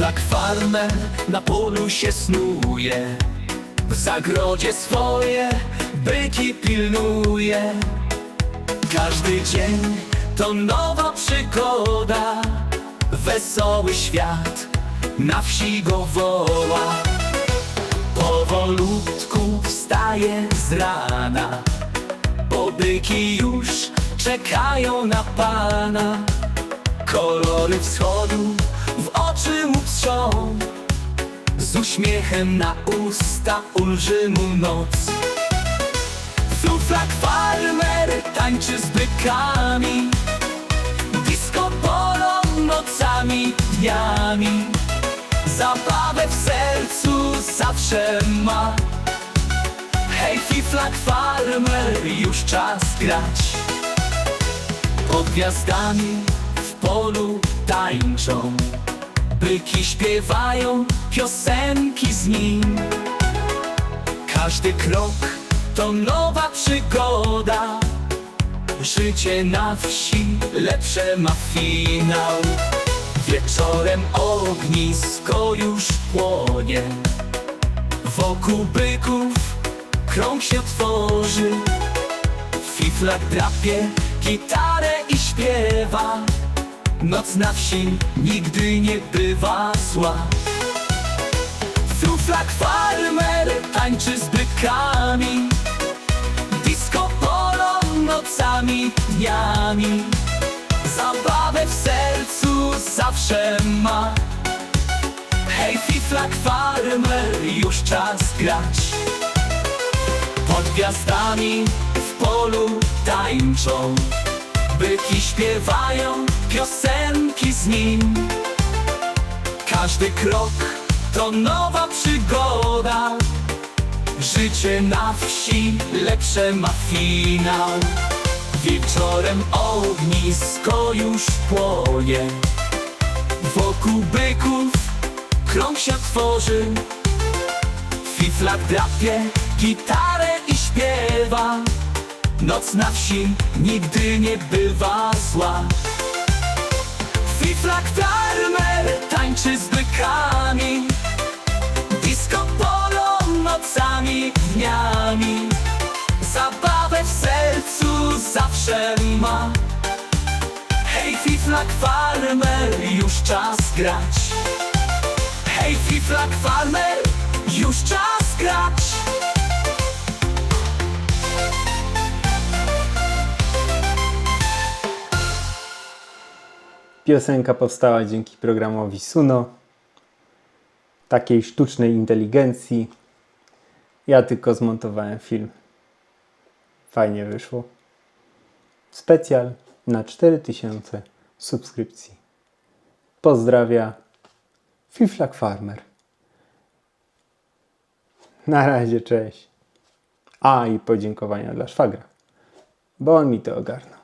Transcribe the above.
Fiflak farmer na polu się snuje. W zagrodzie swoje byki pilnuje. Każdy dzień to nowa przygoda. Wesoły świat na wsi go woła. Powolutku wstaje z rana. Bo byki już czekają na pana. Kolory wschodu w oczy mu Z uśmiechem na usta ulży mu noc. Fluflak farmer tańczy z bykami. Disco polo nocami, dniami. Zabawę w sercu zawsze ma. Hej, fiflak farmer, już czas grać. Pod gwiazdami w polu tańczą Byki śpiewają piosenki z nim. Każdy krok to nowa przygoda. Życie na wsi lepsze ma finał. Wieczorem ognisko już płonie. Wokół byków krąg się tworzy. Fiflak drapie gitarę i śpiewa Noc na wsi nigdy nie bywa zła. Fuflak farmer tańczy z bykami. Disco polo nocami, dniami. Zabawę w sercu zawsze ma. Hej, fiflak farmer, już czas grać. Pod gwiazdami w polu tańczą Byki śpiewają piosenki z nim. Każdy krok to nowa przygoda. Życie na wsi lepsze ma finał. Wieczorem ognisko już płonie. Wokół byków krąg się tworzy. Fiflak drapie gitarę i śpiewa Noc na wsi nigdy nie bywa zła. Fiflak farmer tańczy z bykami. Disco polo nocami, dniami. Zabawę w sercu zawsze ma Hej, fiflak farmer, już czas grać. Hej, fiflak farmer, już czas grać Piosenka powstała dzięki programowi Suno, takiej sztucznej inteligencji. Ja tylko zmontowałem film. Fajnie wyszło. Specjal na 4000 subskrypcji. Pozdrawia Fiflak Farmer. Na razie, cześć. A i podziękowania dla szwagra, bo on mi to ogarnął.